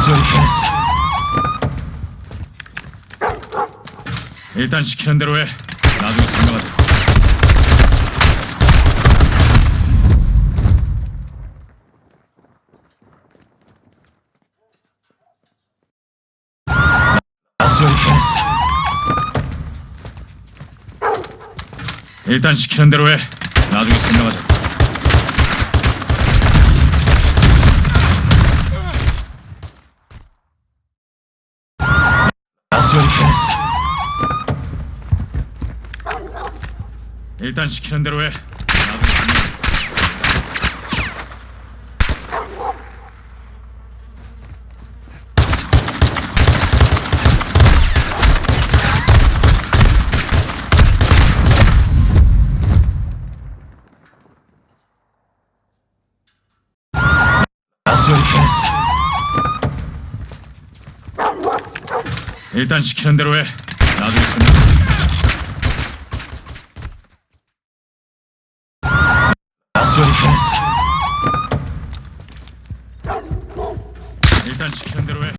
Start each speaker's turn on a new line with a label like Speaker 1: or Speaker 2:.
Speaker 1: 소리 뻔했어. 일단 시키는 대로 해. 나중에 뻔했어. 일단 시키는 대로 해. 나중에 생각하자. 나 소리 뻔했어. 일단 시키는 대로 해. 나중에 생각하자. 일단 시키는 대로 해. 나중에 마술이 변했어. 일단 시키는 대로 해.